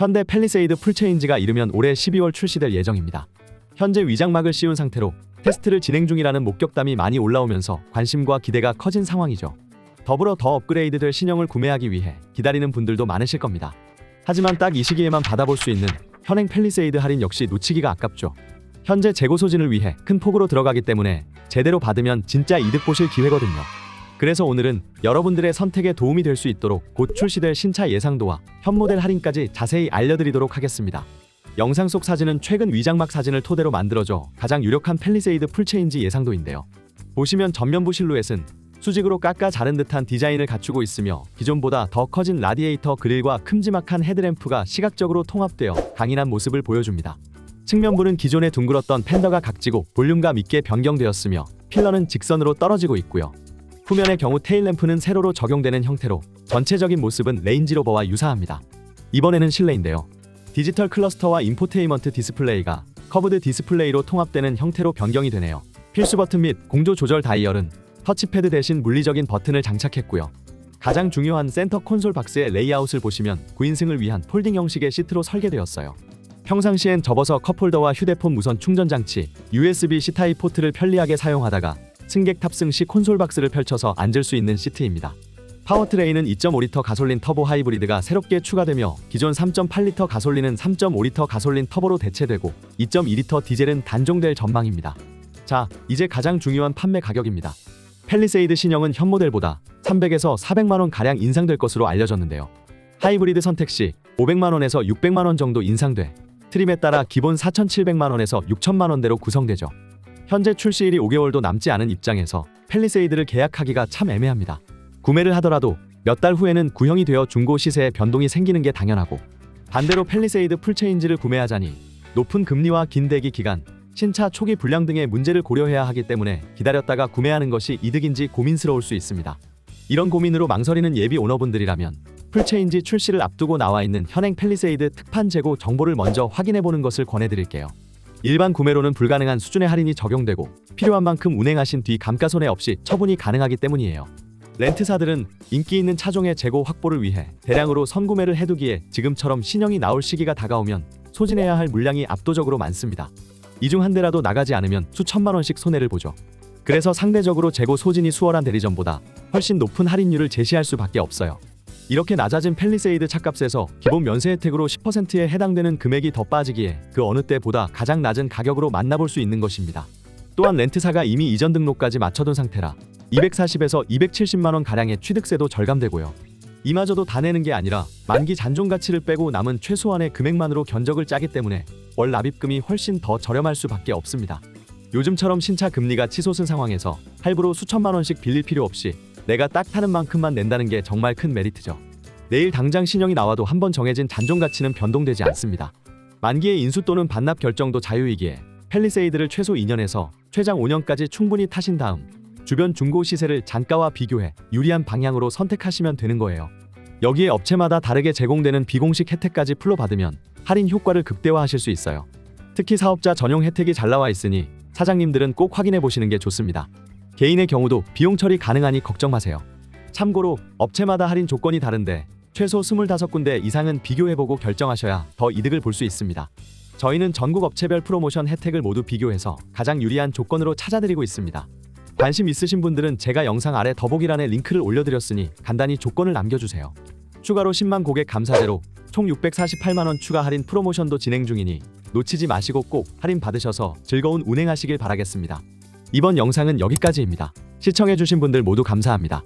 현대 펠리세이드 풀체인지가 이르면 올해 12월 출시될 예정입니다. 현재 위장막을 씌운 상태로 테스트를 진행 중이라는 목격담이 많이 올라오면서 관심과 기대가 커진 상황이죠. 더불어 더 업그레이드될 신형을 구매하기 위해 기다리는 분들도 많으실 겁니다. 하지만 딱 이 시기에만 받아볼 수 있는 현행 펠리세이드 할인 역시 놓치기가 아깝죠. 현재 재고 소진을 위해 큰 폭으로 들어가기 때문에 제대로 받으면 진짜 이득 보실 기회거든요. 그래서 오늘은 여러분들의 선택에 도움이 될 수 있도록 곧 출시될 신차 예상도와 현 모델 할인까지 자세히 알려드리도록 하겠습니다. 영상 속 사진은 최근 위장막 사진을 토대로 만들어져 가장 유력한 펠리세이드 풀체인지 예상도인데요. 보시면 전면부 실루엣은 수직으로 깎아 자른 듯한 디자인을 갖추고 있으며 기존보다 더 커진 라디에이터 그릴과 큼지막한 헤드램프가 시각적으로 통합되어 강인한 모습을 보여줍니다. 측면부는 기존에 둥글었던 팬더가 각지고 볼륨감 있게 변경되었으며 필러는 직선으로 떨어지고 있고요. 후면의 경우 테일램프는 세로로 적용되는 형태로 전체적인 모습은 레인지로버와 유사합니다. 이번에는 실내인데요. 디지털 클러스터와 인포테인먼트 디스플레이가 커브드 디스플레이로 통합되는 형태로 변경이 되네요. 필수 버튼 및 공조 조절 다이얼은 터치패드 대신 물리적인 버튼을 장착했고요. 가장 중요한 센터 콘솔 박스의 레이아웃을 보시면 9인승을 위한 폴딩 형식의 시트로 설계되었어요. 평상시엔 접어서 컵홀더와 휴대폰 무선 충전 장치, USB-C 타입 포트를 편리하게 사용하다가 승객 탑승 시 콘솔 박스를 펼쳐서 앉을 수 있는 시트입니다. 파워트레인은 2.5리터 가솔린 터보 하이브리드가 새롭게 추가되며 기존 3.8리터 가솔린은 3.5리터 가솔린 터보로 대체되고 2.2리터 디젤은 단종될 전망입니다. 자, 이제 가장 중요한 판매 가격입니다. 펠리세이드 신형은 현 모델보다 300에서 400만 원 가량 인상될 것으로 알려졌는데요. 하이브리드 선택 시 500만 원에서 600만 원 정도 인상돼 트림에 따라 기본 4,700만 원에서 6천만 원대로 구성되죠. 현재 출시일이 5개월도 남지 않은 입장에서 펠리세이드를 계약하기가 참 애매합니다. 구매를 하더라도 몇 달 후에는 구형이 되어 중고 시세에 변동이 생기는 게 당연하고 반대로 펠리세이드 풀체인지를 구매하자니 높은 금리와 긴 대기 기간, 신차 초기 불량 등의 문제를 고려해야 하기 때문에 기다렸다가 구매하는 것이 이득인지 고민스러울 수 있습니다. 이런 고민으로 망설이는 예비 오너분들이라면 풀체인지 출시를 앞두고 나와 있는 현행 펠리세이드 특판 재고 정보를 먼저 확인해 보는 것을 권해드릴게요. 일반 구매로는 불가능한 수준의 할인이 적용되고 필요한 만큼 운행하신 뒤 감가 손해 없이 처분이 가능하기 때문이에요. 렌트사들은 인기 있는 차종의 재고 확보를 위해 대량으로 선구매를 해두기에 지금처럼 신형이 나올 시기가 다가오면 소진해야 할 물량이 압도적으로 많습니다. 이 중 한 대라도 나가지 않으면 수천만 원씩 손해를 보죠. 그래서 상대적으로 재고 소진이 수월한 대리점보다 훨씬 높은 할인율을 제시할 수밖에 없어요. 이렇게 낮아진 펠리세이드 차값에서 기본 면세 혜택으로 10%에 해당되는 금액이 더 빠지기에 그 어느 때보다 가장 낮은 가격으로 만나볼 수 있는 것입니다. 또한 렌트사가 이미 이전 등록까지 맞춰둔 상태라 240에서 270만 원 가량의 취득세도 절감되고요. 이마저도 다 내는 게 아니라 만기 잔존 가치를 빼고 남은 최소한의 금액만으로 견적을 짜기 때문에 월 납입금이 훨씬 더 저렴할 수밖에 없습니다. 요즘처럼 신차 금리가 치솟은 상황에서 할부로 수천만 원씩 빌릴 필요 없이 내가 딱 타는 만큼만 낸다는 게 정말 큰 메리트죠. 내일 당장 신형이 나와도 한 번 정해진 잔존 가치는 변동되지 않습니다. 만기의 인수 또는 반납 결정도 자유이기에 펠리세이드를 최소 2년에서 최장 5년까지 충분히 타신 다음 주변 중고 시세를 잔가와 비교해 유리한 방향으로 선택하시면 되는 거예요. 여기에 업체마다 다르게 제공되는 비공식 혜택까지 풀로 받으면 할인 효과를 극대화하실 수 있어요. 특히 사업자 전용 혜택이 잘 나와 있으니 사장님들은 꼭 확인해 보시는 게 좋습니다. 개인의 경우도 비용 처리 가능하니 걱정 마세요. 참고로 업체마다 할인 조건이 다른데 최소 25군데 이상은 비교해보고 결정하셔야 더 이득을 볼 수 있습니다. 저희는 전국 업체별 프로모션 혜택을 모두 비교해서 가장 유리한 조건으로 찾아드리고 있습니다. 관심 있으신 분들은 제가 영상 아래 더보기란에 링크를 올려드렸으니 간단히 조건을 남겨주세요. 추가로 10만 고객 감사제로 총 648만 원 추가 할인 프로모션도 진행 중이니 놓치지 마시고 꼭 할인 받으셔서 즐거운 운행하시길 바라겠습니다. 이번 영상은 여기까지입니다. 시청해주신 분들 모두 감사합니다.